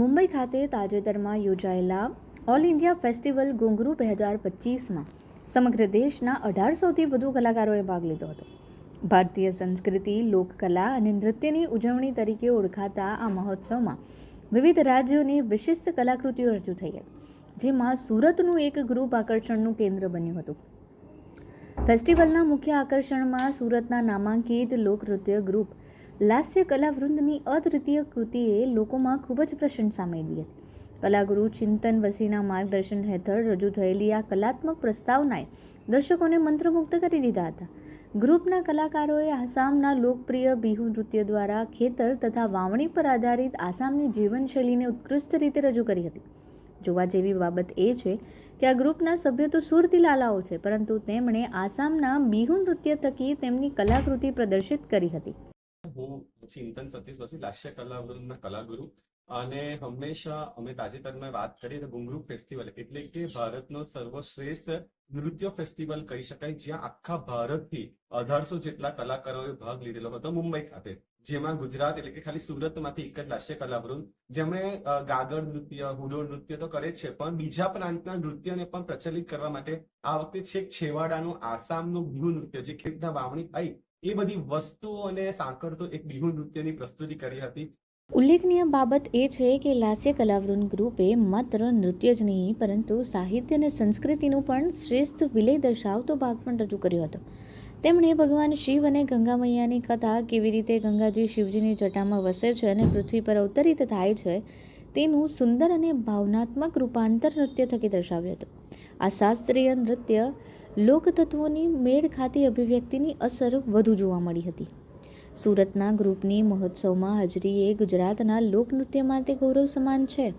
મુંબઈ ખાતે તાજેતરમાં યોજાયેલા ઓલ ઇન્ડિયા ફેસ્ટિવલ ઘુંઘરૂ બે હજાર પચીસમાં સમગ્ર દેશના અઢારસોથી વધુ કલાકારોએ ભાગ લીધો હતો. ભારતીય સંસ્કૃતિ, લોકકલા અને નૃત્યની ઉજવણી તરીકે ઓળખાતા આ મહોત્સવમાં વિવિધ રાજ્યોની વિશિષ્ટ કલાકૃતિઓ રજૂ થઈ હતી, જેમાં સુરતનું એક ગ્રુપ આકર્ષણનું કેન્દ્ર બન્યું હતું. ફેસ્ટિવલના મુખ્ય આકર્ષણમાં સુરતના નામાંકિત લોકનૃત્ય ગ્રુપ લાસ્ય કલાવૃંદની અદ્વિતીય કૃતિએ લોકોમાં ખૂબ જ પ્રશંસા મેળવી હતી. કલાગુરુ ચિંતન વસીના માર્ગદર્શન હેઠળ રજૂ થયેલી આ કલાત્મક પ્રસ્તાવનાએ દર્શકોને મંત્રમુગ્ધ કરી દીધા હતા. ગ્રુપના કલાકારોએ આસામના લોકપ્રિય બિહુ નૃત્ય દ્વારા ખેતર તથા વાવણી પર આધારિત આસામની જીવનશૈલીને ઉત્કૃષ્ટ રીતે રજૂ કરી હતી. જોવા જેવી બાબત એ છે કે આ ગ્રુપના સભ્યો તો સુરતી લાલાઓ છે, પરંતુ તેમણે આસામના બિહુ નૃત્ય થકી તેમની કલાકૃતિ પ્રદર્શિત કરી હતી. હું ચિંતન સતીશ વસી લાસ્ય કલાવૃંદના કલાગુરુ. અને હંમેશા અમે તાજેતરમાં વાત કરીએ તો ફેસ્ટિવલ એટલે કે ભારતનો સર્વશ્રેષ્ઠ નૃત્ય ફેસ્ટિવલ કહી શકાય, જ્યાં આખા ભારતથી અઢારસો જેટલા કલાકારોએ ભાગ લીધેલો હતો મુંબઈ ખાતે. જેમાં ગુજરાત એટલે કે ખાલી સુરતમાંથી એક જ લાસ્ય કલાવૃંદ જેમણે ગાગર નૃત્ય, હુડો નૃત્ય તો કરે છે, પણ બીજા પ્રાંતના નૃત્યને પણ પ્રચલિત કરવા માટે આ વખતે છેક છેવાડાનું આસામનું બિહુ નૃત્ય જે ખેતના વાવણી થઈ એ બધી વસ્તુઓને સાંકળતો એક બિહુ નૃત્યની પ્રસ્તુતિ કરી હતી. ઉલ્લેખનીય બાબત એ છે કે લાસ્ય કલાવૃંદ ગ્રુપે માત્ર નૃત્ય જ નહીં, પરંતુ સાહિત્ય અને સંસ્કૃતિનું પણ શ્રેષ્ઠ વિલય દર્શાવતો ભાગ પણ રજૂ કર્યો હતો. તેમણે ભગવાન શિવ અને ગંગા મૈયાની કથા કેવી રીતે ગંગાજી શિવજીની જટામાં વસે છે અને પૃથ્વી પર અવતરિત થાય છે, તેનું સુંદર અને ભાવનાત્મક રૂપાંતર નૃત્ય થકી દર્શાવ્યું હતું. આ શાસ્ત્રીય નૃત્ય લોકતત્વોની મેળ ખાતી અભિવ્યક્તિની અસર વધુ જોવા મળી હતી. સુરતના ગ્રુપની મહોત્સવમાં હાજરી એ ગુજરાતના લોકનૃત્ય માટે ગૌરવ સમાન છે.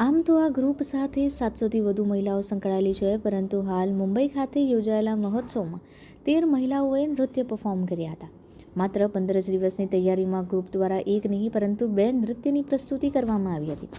આમ તો આ ગ્રુપ સાથે સાતસોથી વધુ મહિલાઓ સંકળાયેલી છે, પરંતુ હાલ મુંબઈ ખાતે યોજાયેલા મહોત્સવમાં તેર મહિલાઓએ નૃત્ય પરફોર્મ કર્યા હતા. માત્ર પંદર જ દિવસની તૈયારીમાં ગ્રુપ દ્વારા એક નહીં, પરંતુ બે નૃત્યની પ્રસ્તુતિ કરવામાં આવી હતી.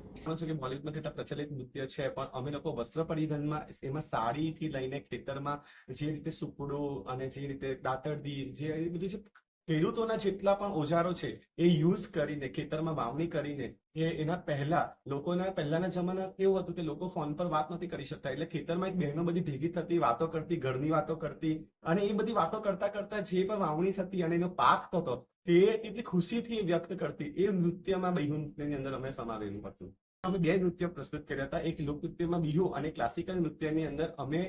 કે બોલિવૂડમાં કેટલા પ્રચલિત નૃત્ય છે, પણ અમે લોકો વસ્ત્ર પરિધાનમાં એમાં સાડીથી લઈને ખેતરમાં જે રીતે સુપડો અને જે રીતે દાતરદી જે બધું જે ખેડૂતોના જેટલા પણ ઓજારો છે, એ યુઝ કરીને, ખેતરમાં વાવણી કરીને, એ એના પહેલા, લોકોના પહેલાના જમાના કેવું હતું કે લોકો ફોન પર વાત નથી કરી શકતા, એટલે ખેતરમાં એક બહેનો બધી ભેગી થતી, વાતો કરતી, ઘરની વાતો કરતી, અને એ બધી વાતો કરતા કરતા જે પણ વાવણી થતી અને એનો પાક થતો, તે એટલી ખુશીથી વ્યક્ત કરતી, એ નૃત્યમાં બહુ નૃત્યની અંદર અમે સમાવેલું હતું. અમે બે નૃત્ય પ્રસ્તુત કર્યા હતા. એક લોકનૃત્યમાં બીજું અને ક્લાસિકલ નૃત્યની અંદર અમે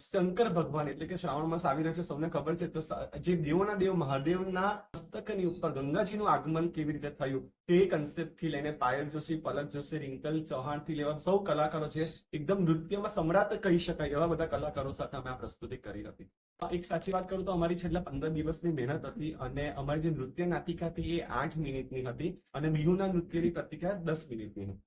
શંકર ભગવાન એટલે કે શ્રાવણ માસ આવી રહ્યો છે. સૌને ખબર છે. તો જે દેવોના દેવ મહાદેવના હસ્તકની ઉપર ગંગાજીનું આગમન કેવી રીતે થયું તે કન્સેપ્ટથી લઈને પાયલ જોશી, પલક જોશી, રિંકલ ચૌહાણથી લેવા સૌ કલાકારો છે. એકદમ નૃત્યમાં સમ્રાટ કહી શકાય એવા બધા કલાકારો સાથે અમે આ પ્રસ્તુતિ કરી હતી. એક સાચી વાત કરું તો અમારી છેલ્લા પંદર દિવસની મહેનત હતી અને અમારી જે નૃત્ય નાટિકા હતી એ આઠ મિનિટની હતી અને બિહુના નૃત્યની પ્રતિક્રિયા દસ મિનિટની હતી.